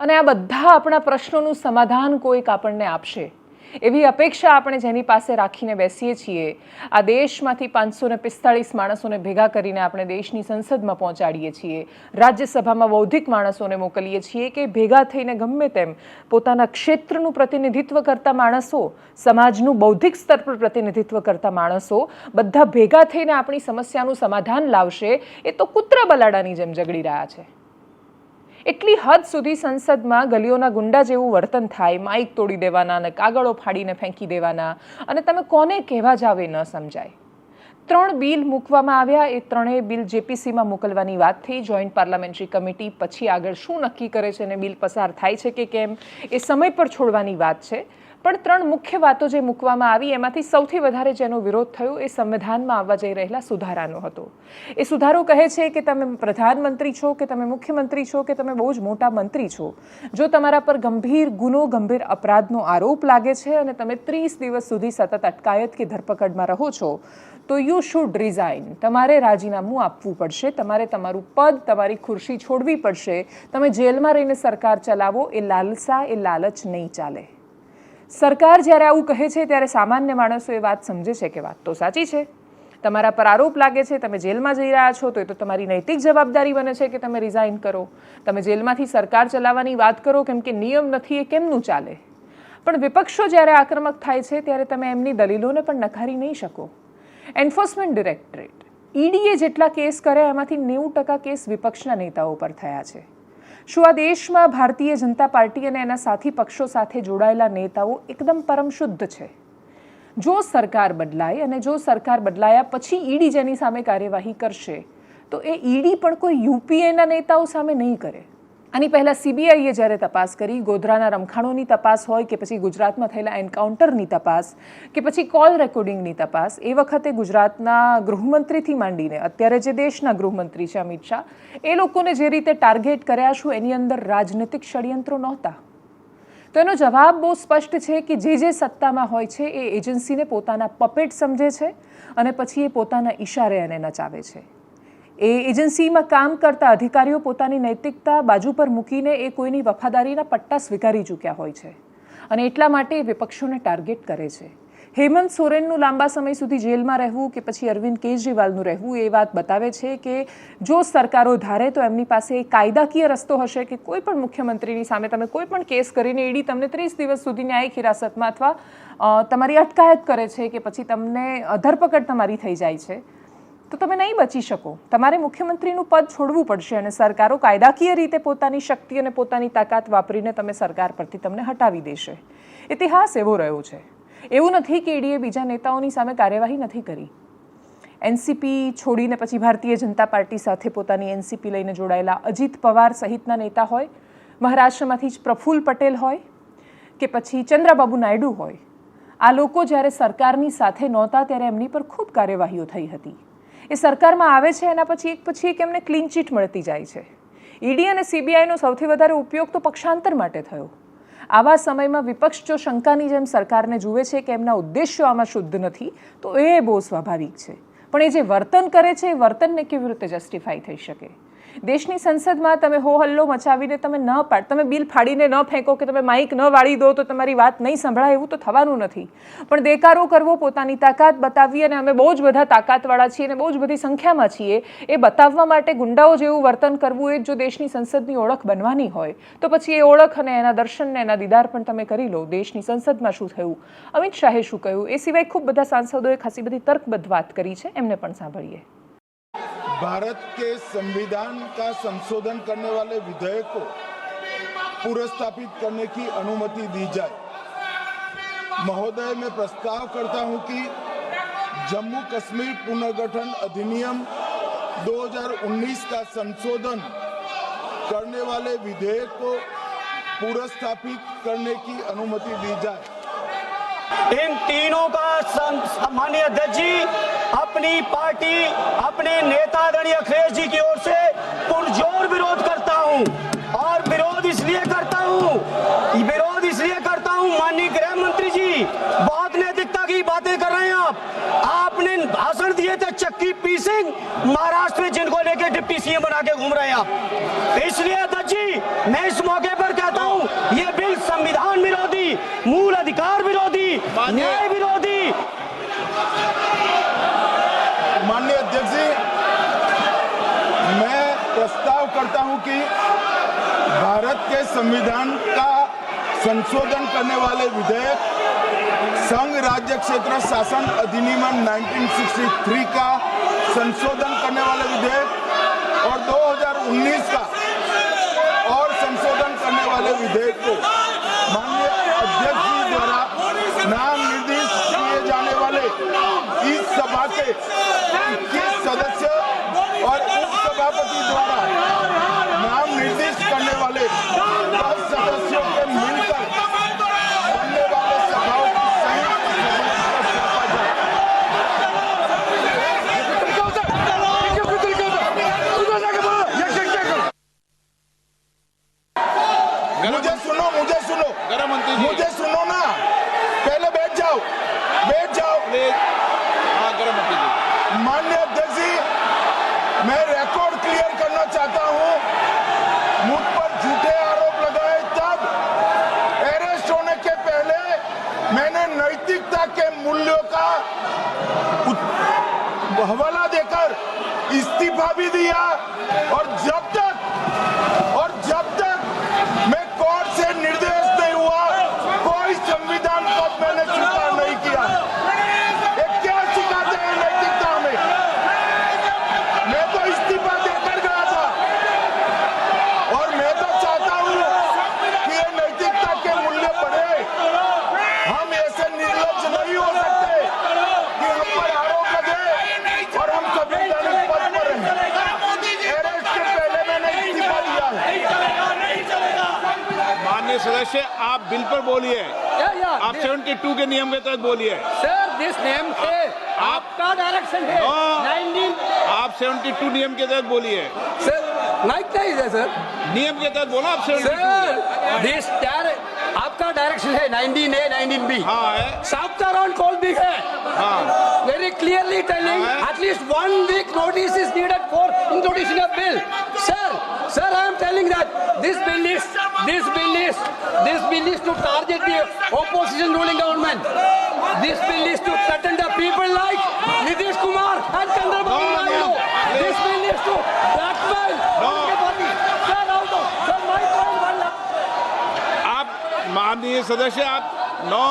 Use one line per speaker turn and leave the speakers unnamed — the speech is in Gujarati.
અને આ બધા આપણા પ્રશ્નોનું સમાધાન કોઈક આપણને આપશે. એવી અપેક્ષા આપણે જેની પાસે રાખીને બેસીએ છીએ, આ દેશમાંથી પાંચસો ને પિસ્તાળીસ માણસોને ભેગા કરીને આપણે દેશની સંસદમાં પહોંચાડીએ છીએ, રાજ્યસભામાં બૌદ્ધિક માણસોને મોકલીએ છીએ કે ભેગા થઈને ગમે તેમ પોતાના ક્ષેત્રનું પ્રતિનિધિત્વ કરતા માણસો, સમાજનું બૌદ્ધિક સ્તર પર પ્રતિનિધિત્વ કરતા માણસો, બધા ભેગા થઈને આપણી સમસ્યાનું સમાધાન લાવશે, એ તો કૂતરા બલાડાની જેમ ઝઘડી રહ્યા છે. એટલી હદ સુધી સંસદમાં ગલીઓના ગુંડા જેવું વર્તન થાય, માઇક તોડી દેવાના અને કાગળો ફાડીને ફેંકી દેવાના. અને તમે કોને કહેવા જાવ ન સમજાય. ત્રણ બિલ મૂકવામાં આવ્યા, એ ત્રણેય બિલ જેપીસીમાં મોકલવાની વાત થઈ. જોઈન્ટ પાર્લામેન્ટરી કમિટી પછી આગળ શું નક્કી કરે છે અને બિલ પસાર થાય છે કે કેમ, એ સમય પર છોડવાની વાત છે. પણ ત્રણ મુખ્ય વાતો જે મૂકવામાં આવી, એમાંથી સૌથી વધારે જેનો વિરોધ થયો એ સંવિધાનમાં આવવા જઈ રહેલા સુધારાનો હતો. એ સુધારો કહે છે કે તમે પ્રધાનમંત્રી છો, કે તમે મુખ્યમંત્રી છો, કે તમે બહુ જ મોટા મંત્રી છો. જો તમારા પર ગંભીર ગુનો, ગંભીર અપરાધનો આરોપ લાગે છે અને તમે ત્રીસ દિવસ સુધી સતત અટકાયત કે ધરપકડમાં રહો છો, તો યુ શુડ રિઝાઇન તમારે રાજીનામું આપવું પડશે, તમારે તમારું પદ, તમારી ખુરશી છોડવી પડશે. તમે જેલમાં રહીને સરકાર ચલાવો, એ લાલસા, એ લાલચ નહીં ચાલે. સરકાર જ્યારે આવું કહે છે ત્યારે સામાન્ય માણસો એ વાત સમજે છે કે વાત તો સાચી છે. તમારા પર આરોપ લાગે છે, તમે જેલમાં જઈ રહ્યા છો, તો એ તો તમારી નૈતિક જવાબદારી બને છે કે તમે રિઝાઇન કરો. તમે જેલમાંથી સરકાર ચલાવવાની વાત કરો, કેમ કે નિયમ નથી એ કેમનું ચાલે? પણ વિપક્ષો જ્યારે આક્રમક થાય છે, ત્યારે તમે એમની દલીલોને પણ નકારી નહીં શકો. એન્ફોર્સમેન્ટ ડિરેક્ટરેટ ઈડીએ જેટલા કેસ કર્યા એમાંથી નેવું ટકા કેસ વિપક્ષના નેતાઓ પર થયા છે. શું આ દેશમાં ભારતીય જનતા પાર્ટી અને એના સાથી પક્ષો સાથે જોડાયેલા નેતાઓ એકદમ પરમ શુદ્ધ છે? જો સરકાર બદલાય અને જો સરકાર બદલાયા પછી ઈડી જેની સામે કાર્યવાહી કરશે, તો એ ઈડી પણ કોઈ યુપીએના નેતાઓ સામે નહીં કરે. આની પહેલાં સીબીઆઈએ જ્યારે તપાસ કરી, ગોધરાના રમખાણોની તપાસ હોય કે પછી ગુજરાતમાં થયેલા એન્કાઉન્ટરની તપાસ કે પછી કોલ રેકોર્ડિંગની તપાસ, એ વખતે ગુજરાતના ગૃહમંત્રીથી માંડીને, અત્યારે જે દેશના ગૃહમંત્રી છે અમિત શાહ, એ લોકોને જે રીતે ટાર્ગેટ કર્યા છું એની અંદર રાજનૈતિક ષડયંત્રો નહોતા? તો એનો જવાબ બહુ સ્પષ્ટ છે કે જે જે સત્તામાં હોય છે એ એજન્સીને પોતાના પપેટ સમજે છે અને પછી એ પોતાના ઈશારે એને નચાવે છે. એ એજન્સીમાં કામ કરતા અધિકારીઓ પોતાની નૈતિકતા બાજુ પર મૂકીને એ કોઈની વફાદારીના પટ્ટા સ્વીકારી ચૂક્યા હોય છે. અને એટલા માટે વિપક્ષોને ટાર્ગેટ કરે છે. હેમંત સોરેનનું લાંબા સમય સુધી જેલમાં રહેવું કે પછી અરવિંદ કેજરીવાલનું રહેવું એ વાત બતાવે છે કે જો સરકારો ધારે તો એમની પાસે કાયદાકીય રસ્તો હશે કે કોઈ પણ મુખ્યમંત્રીની સામે તમે કોઈ પણ કેસ કરીને ઈડી તમને ત્રીસ દિવસ સુધી ન્યાયિક હિરાસતમાં અથવા તમારી અટકાયત કરે છે કે પછી તમને ધરપકડ તમારી થઈ જાય છે. તો તમે નહીં બચી શકો. તમારે મુખ્યમંત્રીનું પદ છોડવું પડશે અને સરકારો કાયદાકીય રીતે પોતાની શક્તિ અને પોતાની તાકાત વાપરીને તમે સરકાર પરથી તમને હટાવી દેશે. ઇતિહાસ એવો રહ્યો છે. એવું નથી કે ઈડીએ બીજા નેતાઓની સામે કાર્યવાહી નથી કરી. એનસીપી છોડીને પછી ભારતીય જનતા પાર્ટી સાથે પોતાની એનસીપી લઈને જોડાયેલા અજીત પવાર સહિતના નેતા હોય, મહારાષ્ટ્રમાંથી જ પ્રફુલ્લ પટેલ હોય કે પછી ચંદ્રબાબુ નાયડુ હોય. આ લોકો જ્યારે સરકારની સાથે નહોતા ત્યારે એમની પર ખૂબ કાર્યવાહીઓ થઈ હતી. એ સરકારમાં આવે છે એના પછી એક પછી એક એમને ક્લીન ચીટ મળતી જાય છે. ઈડી અને સીબીઆઈનો સૌથી વધારે ઉપયોગ તો પક્ષાંતર માટે થયો. આવા સમયમાં વિપક્ષ જો શંકાની જેમ સરકારને જુએ છે કે એમના ઉદ્દેશ્યો આમાં શુદ્ધ નથી, તો એ બહુ સ્વાભાવિક છે. પણ એ જે વર્તન કરે છે, એ વર્તનને કેવી રીતે જસ્ટિફાઈ થઈ શકે? દેશની સંસદમાં તમે હો હલ્લો મચાવીને તમે ન પાડ તમે બિલ ફાડીને ન ફેંકો કે તમે માઇક ન વાળી દો તો તમારી વાત નહીં સંભળાય એવું તો થવાનું નથી. પણ દેકારો કરવો પોતાની તાકાત બતાવવી અને અમે બહુ જ બધા તાકાતવાળા છીએ અને બહુ જ બધી સંખ્યામાં છીએ, એ બતાવવા માટે ગુંડાઓ જેવું વર્તન કરવું એ જ જો દેશની સંસદની ઓળખ બનવાની હોય. તો પછી એ ઓળખ અને એના દર્શનને એના દીદાર પણ તમે કરી લો. દેશની સંસદમાં શું થયું? અમિત શાહે શું કહ્યું? એ સિવાય ખૂબ બધા સાંસદોએ ખાસી બધી તર્કબદ્ધ વાત કરી છે. એમને પણ સાંભળીએ.
भारत के संविधान का संशोधन करने वाले विधेयक को पुरस्थापित करने की अनुमति दी जाए। महोदय, मैं प्रस्ताव करता हूँ कि जम्मू कश्मीर पुनर्गठन अधिनियम 2019 का संशोधन करने वाले विधेयक को पुरस्थापित करने की अनुमति दी जाए।
इन तीनों का सं- माननीय अध्यक्ष जी अपनी पार्टी, अपने नेता आदरणीय अखिलेश जी की ओर से पुरजोर विरोध करता हूँ। और विरोध इसलिए करता हूँ, विरोध इसलिए करता हूँ, माननीय गृह मंत्री जी, बहुत नैतिकता की बातें कर रहे हैं आप। आपने भाषण दिए थे चक्की पी सिंह, महाराष्ट्र में जिनको लेके डिप्टी सीएम बना के घूम रहे हैं आप। इसलिए अध्यक्ष जी, मैं इस मौके पर कहता संविधान विरोधी मूल अधिकार विरोधी
माननीय-
न्याय विरोधी
माननीय अध्यक्ष जी मैं प्रस्ताव करता हूँ कि भारत के संविधान का संशोधन करने वाले विधेयक संघ राज्य क्षेत्र शासन अधिनियम 1963 का संशोधन करने वाले विधेयक और 2019 का और संशोधन करने वाले विधेयक को माननीय अध्यक्ष जी द्वारा नाम निर्देश किए जाने वाले इस सभा के इक्कीस सदस्य और उप सभापति द्वारा नाम निर्दिष्ट करने वाले दस सदस्यों के मिलकर बनने वाले सभाओं की संयुक्त समिति पर सौंपा जाए मुझे सुनो मुझे सुनो। मुझे सुनो ना। पहले बैठ जाओ बैठ जाओ।
हाँ
माननीय अध्यक्ष जी मैं रिकॉर्ड क्लियर करना चाहता हूँ। मुझ पर झूठे आरोप लगाए तब अरेस्ट होने के पहले मैंने नैतिकता के मूल्यों का हवाला देकर इस्तीफा भी दिया और जब तक
प्रिय सदस्य आप बिल पर बोलिए आप सेवेंटी टू के नियम के तहत बोलिए।
सर दिस नियम से आपका डायरेक्शन है।
आप सेवेंटी टू नियम के तहत बोलिए।
सर लाइक नहीं है सर
नियम के तहत बोला आप
सर आपका डायरेक्शन है 19 ए 19 बी
साउथ
का राउंड कॉल भी है। Very clearly telling at least one week notice is needed for introducing of bill telling that this bill is this bill is this bill is to target the opposition ruling government this bill is to threaten the people like nitish kumar and chandrababu
No, no,
naidu this bill is to blackmail
No.
political party sir out of sir my point one
आप माननीय सदस्य आप नौ